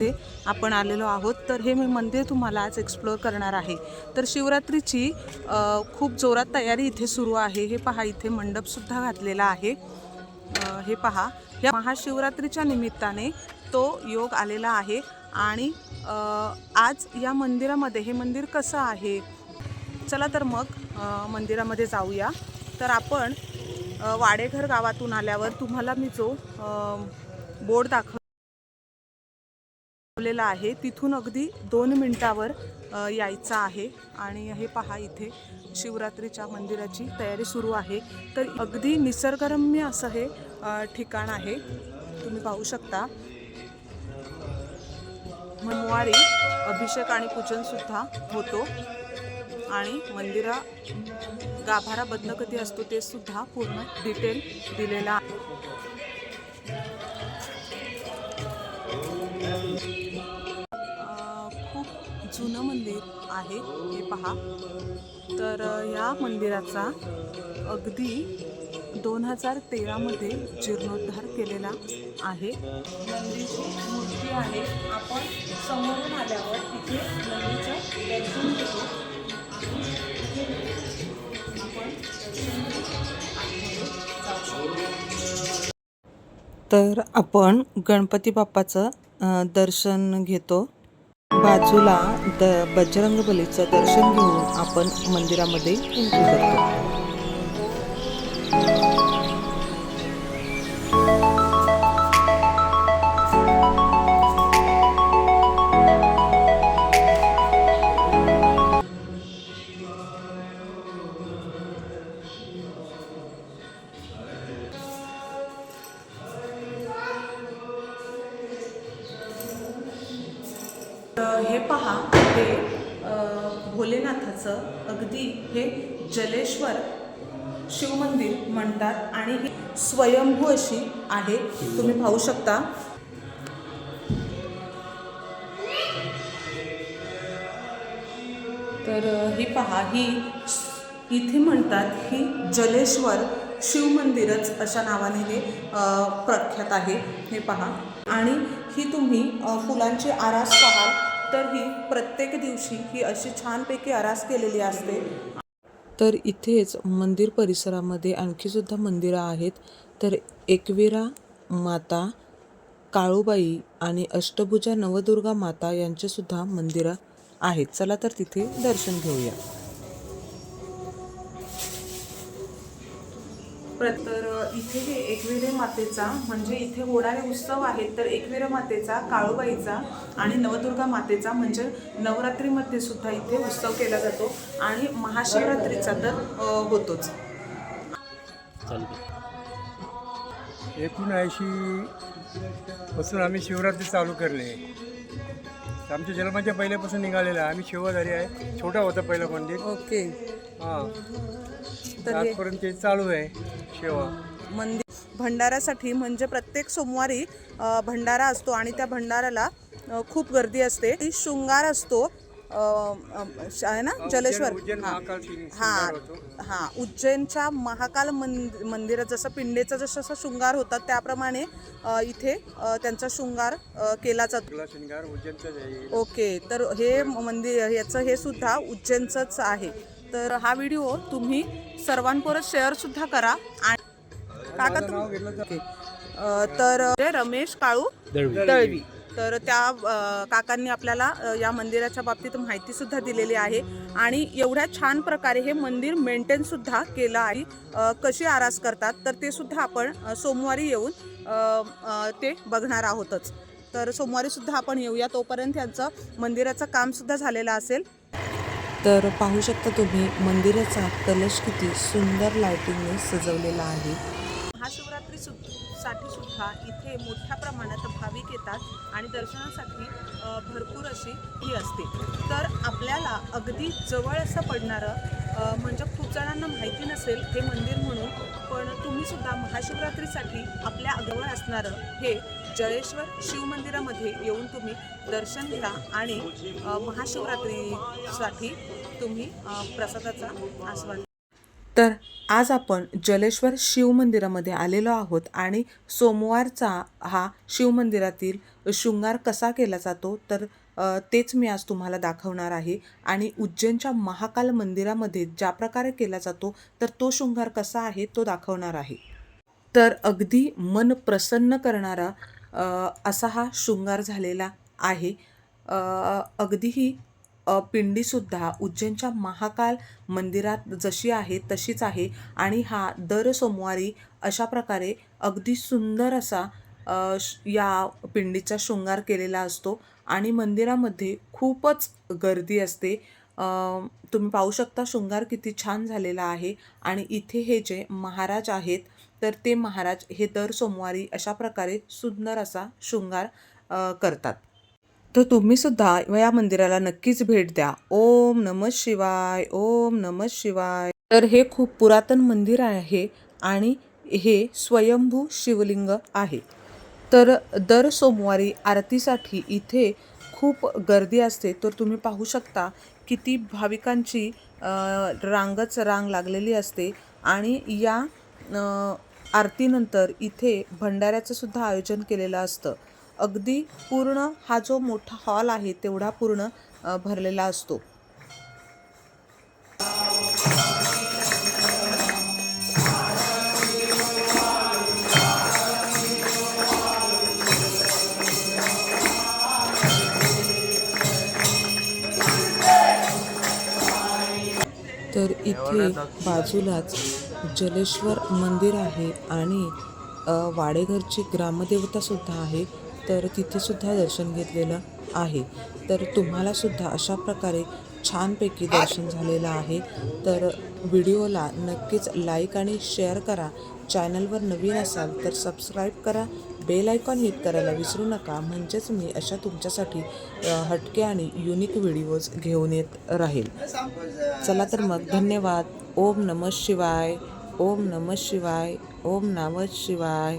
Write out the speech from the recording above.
ते आपण आलेलो आहोत. तर हे मी मंदिर तुम्हाला आज एक्सप्लोअर करणार आहे. तर शिवरात्रीची खूप जोरात तयारी इथे सुरू आहे. हे पहा इथे मंडपसुद्धा घातलेला आहे. हे पहा या महाशिवरात्रीच्या निमित्ताने तो योग आलेला आहे. आणि आज या मंदिरामध्ये हे मंदिर कसं आहे? चला तर मग मंदिरामध्ये जाऊया. तर आपण वाडेघर गावातून आल्यावर तुम्हाला मी जो बोर्ड दाखव लावलेला आहे. तिथून अगदी दोन मिनटावर यायचं आहे. आणि हे पहा इथे शिवरात्रीच्या मंदिराची तयारी सुरू आहे. तर अगदी निसर्गरम्य असं हे ठिकाण आहे. तुम्ही पाहू शकता. मनवारी अभिषेक आणि पूजनसुद्धा होतो. आणि मंदिरा गाभारा बंद कधी असतो ते सुद्धा पूर्ण डिटेल दिलेला आहे. आहे हे पहा. तर या मंदिराचा अगदी दोन हजार तेरामध्ये जीर्णोद्धार केलेला आहे. नंदीची मूर्ती आहे. आपण समोरून आल्यावर तिथे नंदीचं दर्शन घेतो तर आपण गणपती बाप्पाचं दर्शन घेतो. बाजूला द बजरंगबलीचं दर्शन घेऊन आपण मंदिरामध्ये एंट्री करतो. पहा हे भोलेनाथाचं अगदी हे जलेश्वर शिवमंदिर म्हणतात आणि ही स्वयंभू अशी आहे. तुम्ही पाहू शकता. तर ही पहा ही इथे म्हणतात ही जलेश्वर शिवमंदिरच अशा नावाने हे प्रख्यात आहे. हे पहा. आणि ही तुम्ही फुलांची आरास पाहाल. तर ही प्रत्येक दिवशी ही अशी छानपैकी आरास केलेली असते. तर इथेच मंदिर परिसरामध्ये आणखी सुद्धा मंदिरं आहेत. तर एकविरा माता काळूबाई आणि अष्टभुजा नवदुर्गा माता यांचे सुद्धा मंदिरं आहेत. चला तर तिथे दर्शन घेऊया. तर इथे हे एकविरे मातेचा म्हणजे इथे होणारे उत्सव आहेत तर एकविरा मातेचा काळूबाईचा आणि नवदुर्गा मातेचा म्हणजे नवरात्रीमध्ये सुद्धा इथे उत्सव केला जातो आणि महाशिवरात्रीचा तर होतोच. एकोणऐंशी पासून आम्ही शिवरात्री चालू करले आमच्या जन्माच्या पहिल्यापासून निघालेलं आहे. आम्ही शिवधारी आहे. छोटा होता पहिलं मंदिर ओके. हां. तर हे आजपर्यंत ते चालू आहे. सेवा मंदिर भंडाऱ्यासाठी म्हणजे प्रत्येक सोमवारी अ, भंडारा असतो आणि त्या भंडाऱ्याला अ, खूप गर्दी असते. ती शृंगार असतो. आहे ना? जलेश्वर. हां. हां. होतो. हां. उज्जैनच्या महाकाल मंद मंदिरात जसं पिंडेचा जसं जसं शृंगार होतात त्याप्रमाणे इथे त्यांचा शृंगार केला जातो. ओके. तर हे मंदिर याचं हे सुद्धा उज्जैनचंच आहे. तर हा व्हिडिओ तुम्ही सर्वांपर्यंत शेअर सुद्धा करा. आणि काका माझं तुम नाव घेतलं तर रमेश काळू. दळवी. तर त्या काकांनी आपल्याला या मंदिराच्या बाबतीत माहिती सुद्धा दिलेली आहे. आणि एवढ्या छान प्रकारे हे मंदिर मेंटेन सुद्धा केलं आहे. कशी आरास करतात तर ते सुद्धा आपण सोमवारी येऊन ते बघणार आहोतच. तर सोमवारी सुद्धा आपण येऊया. तोपर्यंत यांचं मंदिराचं काम सुद्धा झालेलं असेल. तर पाहू शकता तुम्ही मंदिराचा कलश किती सुंदर लाइटिंगने सजवलेला आहे. महाशिवरात्री सु साठी सुद्धा इथे मोठ्या प्रमाणात भाविक येतात. आणि दर्शनासाठी भरपूर अशी ही असते. तर आपल्याला अगदी जवळ असं पडणारं म्हणजे खूप जणांना माहिती नसेल हे मंदिर म्हणून पण तुम्ही सुद्धा महाशिवरात्रीसाठी आपल्या अगवळ असणारं हे जळेश्वर शिवमंदिरामध्ये येऊन तुम्ही दर्शन घ्या आणि महाशिवरात्रीसाठी तुम्ही प्रसादाचा आस्वाद तर आज आपण जलेश्वर शिवमंदिरामध्ये आलेलो आहोत आणि सोमवारचा हा शिवमंदिरातील शृंगार कसा केला जातो तर तेच मी आज तुम्हाला दाखवणार आहे. आणि उज्जैनच्या महाकाल मंदिरामध्ये ज्या प्रकारे केला जातो तर तो शृंगार कसा आहे तो दाखवणार आहे. तर अगदी मन प्रसन्न करणारा असा हा शृंगार झालेला आहे. अगदीही पिंडीसुद्धा उज्जैनच्या महाकाल मंदिरात जशी आहे तशीच आहे. आणि हा दर सोमवारी अशा प्रकारे अगदी सुंदर असा श- या पिंडीचा शृंगार केलेला असतो. आणि मंदिरामध्ये खूपच गर्दी असते. तुम्ही पाहू शकता शृंगार किती छान झालेला आहे. आणि इथे हे जे महाराज आहेत तर ते महाराज हे दर सोमवारी अशा प्रकारे सुंदर असा शृंगार करतात. तर तुम्ही सुद्धा या मंदिराला नक्कीच भेट द्या. ओम नम शिवाय ओम नम शिवाय. तर हे खूप पुरातन मंदिर आहे आणि हे स्वयंभू शिवलिंग आहे. तर दर सोमवारी आरतीसाठी इथे खूप गर्दी असते. तर तुम्ही पाहू शकता किती भाविकांची रांगच रांग लागलेली असते आणि या आरतीनंतर इथे भंडाऱ्याचं सुद्धा आयोजन केलेलं असतं. अगदी पूर्ण हा जो मोठा हॉल आहे तेवढा पूर्ण भरलेला असतो. तर इथे बाजूलाच जलेश्वर मंदिर आहे आणि वाडेघरची वाडेघरची ग्रामदेवतासुद्धा आहे. तर तिथेसुद्धा दर्शन घेतलेलं आहे. तर तुम्हालासुद्धा अशा प्रकारे छानपैकी दर्शन झालेलं आहे. तर व्हिडिओला नक्कीच लाईक आणि शेअर करा. चॅनलवर नवीन असाल तर सबस्क्राईब करा. बेल आयकॉन हिट करायला विसरू नका. म्हणजेच मी अशा तुमच्यासाठी हटके आणि युनिक व्हिडिओज घेऊन येत राहील. चला तर मग धन्यवाद. ओम नमः शिवाय. ओम नमः शिवाय. ओम नमः शिवाय.